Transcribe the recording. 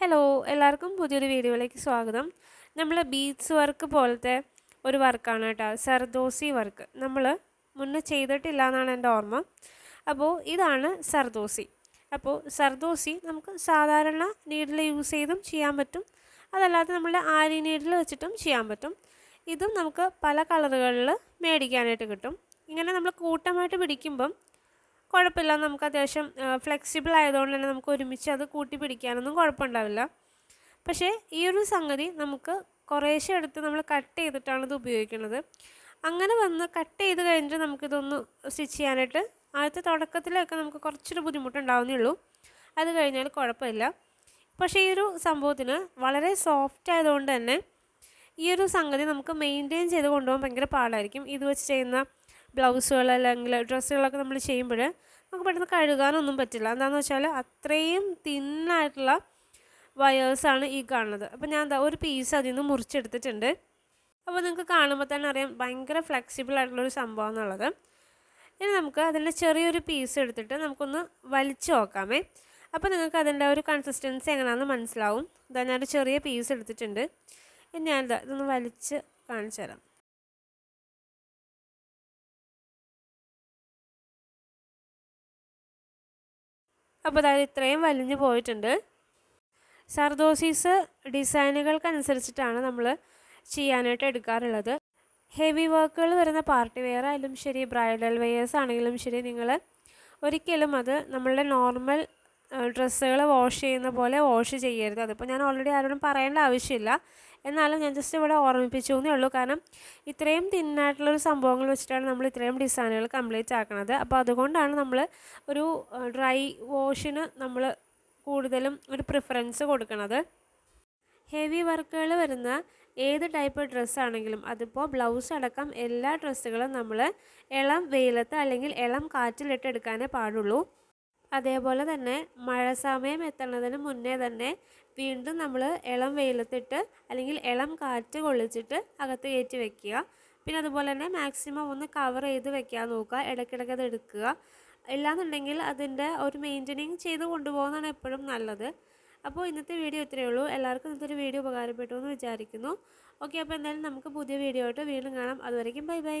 Hello എല്ലാവർക്കും പുതിയൊരു വീഡിയോയിലേക്ക് സ്വാഗതം. നമ്മൾ ബീഡ്സ് വർക്ക് പോലത്തെ ഒരു വർക്കാണ് കേട്ടോ സർദോസി വർക്ക് നമ്മൾ മുന്നേ ചെയ്തിട്ടില്ല എന്നാണ് എന്റെ ഓർമ്മ. അപ്പോൾ ഇതാണ് സർദോസി. അപ്പോൾ സർദോസി നമുക്ക് സാധാരണ നീഡിൽ യൂസ് ചെയ്തും ചെയ്യാൻ പറ്റും. അതല്ലാതെ നമ്മളുടെ ആരി നീഡിൽ വെച്ചിട്ടും ചെയ്യാൻ പറ്റും. ഇതും നമുക്ക് പല കളറുകളിൽ മേടിക്കാനായിട്ട് കിട്ടും. ഇങ്ങനെ നമ്മൾ കൂട്ടമായിട്ട് പിടിക്കുമ്പം കുഴപ്പമില്ല. നമുക്ക് അത്യാവശ്യം ഫ്ലെക്സിബിൾ ആയതുകൊണ്ട് തന്നെ നമുക്ക് ഒരുമിച്ച് അത് കൂട്ടി പിടിക്കാനൊന്നും കുഴപ്പമുണ്ടാവില്ല. പക്ഷേ ഈ ഒരു സംഗതി നമുക്ക് കുറേശ്ശെ എടുത്ത് നമ്മൾ കട്ട് ചെയ്തിട്ടാണ് ഇത് ഉപയോഗിക്കുന്നത്. അങ്ങനെ വന്ന് കട്ട് ചെയ്ത് കഴിഞ്ഞിട്ട് നമുക്കിതൊന്ന് സ്റ്റിച്ച് ചെയ്യാനായിട്ട് ആദ്യത്തെ തുടക്കത്തിലൊക്കെ നമുക്ക് കുറച്ചൊരു ബുദ്ധിമുട്ടുണ്ടാവുന്നേ ഉള്ളൂ അത് കഴിഞ്ഞാൽ കുഴപ്പമില്ല. പക്ഷേ ഈ ഒരു സംഭവത്തിന് വളരെ സോഫ്റ്റ് ആയതുകൊണ്ട് തന്നെ ഈ ഒരു സംഗതി നമുക്ക് മെയിന്റെയിൻ ചെയ്ത് കൊണ്ടുപോകാൻ ഭയങ്കര പാടായിരിക്കും. ഇത് വെച്ച് ചെയ്യുന്ന ബ്ലൗസുകൾ അല്ലെങ്കിൽ ഡ്രസ്സുകളൊക്കെ നമ്മൾ ചെയ്യുമ്പോൾ നമുക്ക് പെട്ടെന്ന് കഴുകാനൊന്നും പറ്റില്ല. എന്താണെന്ന് വെച്ചാൽ അത്രയും തിന്നായിട്ടുള്ള വയേഴ്സാണ് ഈ കാണുന്നത്. അപ്പോൾ ഞാൻ എന്താ ഒരു പീസ് അതിൽ നിന്ന് മുറിച്ചെടുത്തിട്ടുണ്ട്. അപ്പോൾ നിങ്ങൾക്ക് കാണുമ്പോൾ തന്നെ അറിയാം ഭയങ്കര ഫ്ലെക്സിബിൾ ആയിട്ടുള്ളൊരു സംഭവം എന്നുള്ളത് ഇനി നമുക്ക് അതിന്റെ ചെറിയൊരു പീസ് എടുത്തിട്ട് നമുക്കൊന്ന് വലിച്ചു നോക്കാമേ. അപ്പോൾ നിങ്ങൾക്ക് അതിന്റെ ഒരു കൺസിസ്റ്റൻസി എങ്ങനെയാണെന്ന് മനസ്സിലാവും. ഇതാ ഞാനൊരു ചെറിയ പീസ് എടുത്തിട്ടുണ്ട്. ഇനി ഞാനിതാ ഇതൊന്ന് വലിച്ച് കാണിച്ചു തരാം അപ്പോൾ അതായത് ഇത്രയും വലിഞ്ഞു പോയിട്ടുണ്ട്. സർദോസീസ് ഡിസൈനുകൾക്കനുസരിച്ചിട്ടാണ് നമ്മൾ ചെയ്യാനായിട്ട് എടുക്കാറുള്ളത്. ഹെവി വർക്കുകൾ വരുന്ന പാർട്ടി വെയർ ആയാലും ശരി ബ്രൈഡൽ വെയേഴ്സ് ആണെങ്കിലും ശരി നിങ്ങൾ ഒരിക്കലും അത് നമ്മളുടെ നോർമൽ ഡ്രസ്സുകൾ വാഷ് ചെയ്യുന്ന പോലെ വാഷ് ചെയ്യരുത്. അതിപ്പോൾ ഞാൻ ഓൾറെഡി ആരോടും പറയേണ്ട ആവശ്യമില്ല. എന്നാലും ഞാൻ ജസ്റ്റ് ഇവിടെ ഓർമ്മിപ്പിച്ചു എന്നേ ഉള്ളൂ. കാരണം ഇത്രയും തിന്നായിട്ടുള്ളൊരു സംഭവങ്ങൾ വെച്ചിട്ടാണ് നമ്മൾ ഇത്രയും ഡിസൈനുകൾ കംപ്ലീറ്റ് ആക്കുന്നത് അപ്പോൾ അതുകൊണ്ടാണ് നമ്മൾ ഒരു ഡ്രൈ വാഷിന് നമ്മൾ കൂടുതലും ഒരു പ്രിഫറൻസ് കൊടുക്കുന്നത് ഹെവി വർക്കുകൾ വരുന്ന ഏത് ടൈപ്പ് ഡ്രസ്സാണെങ്കിലും അതിപ്പോൾ ബ്ലൗസ് അടക്കം എല്ലാ ഡ്രസ്സുകളും നമ്മൾ ഇളം വെയിലത്ത് അല്ലെങ്കിൽ ഇളം കാറ്റിലിട്ട് എടുക്കാനേ പാടുള്ളൂ. അതേപോലെ തന്നെ മഴ സമയം എത്തുന്നതിന് മുന്നേ തന്നെ വീണ്ടും നമ്മൾ ഇളം വെയിലത്തിട്ട് അല്ലെങ്കിൽ ഇളം കാറ്റ് കൊള്ളിച്ചിട്ട് അകത്ത് കയറ്റി വെക്കുക. പിന്നെ അതുപോലെ തന്നെ മാക്സിമം ഒന്ന് കവർ ചെയ്ത് വെക്കാൻ നോക്കുക. ഇടയ്ക്കിടയ്ക്ക് അത് എടുക്കുക. ഇല്ലാന്നുണ്ടെങ്കിൽ അതിന്റെ ഒരു മെയിന്റനിങ് ചെയ്ത് കൊണ്ടുപോകുന്നതാണ് എപ്പോഴും നല്ലത്. അപ്പോൾ ഇന്നത്തെ വീഡിയോ ഇത്രയേ ഉള്ളൂ. എല്ലാവർക്കും ഇന്നത്തെ ഒരു വീഡിയോ ഉപകാരപ്പെട്ടു എന്ന് വിചാരിക്കുന്നു. ഓക്കെ അപ്പോൾ എന്തായാലും നമുക്ക് പുതിയ വീഡിയോ ആയിട്ട് വീണ്ടും കാണാം. അതുവരയ്ക്കും ബൈ ബൈ.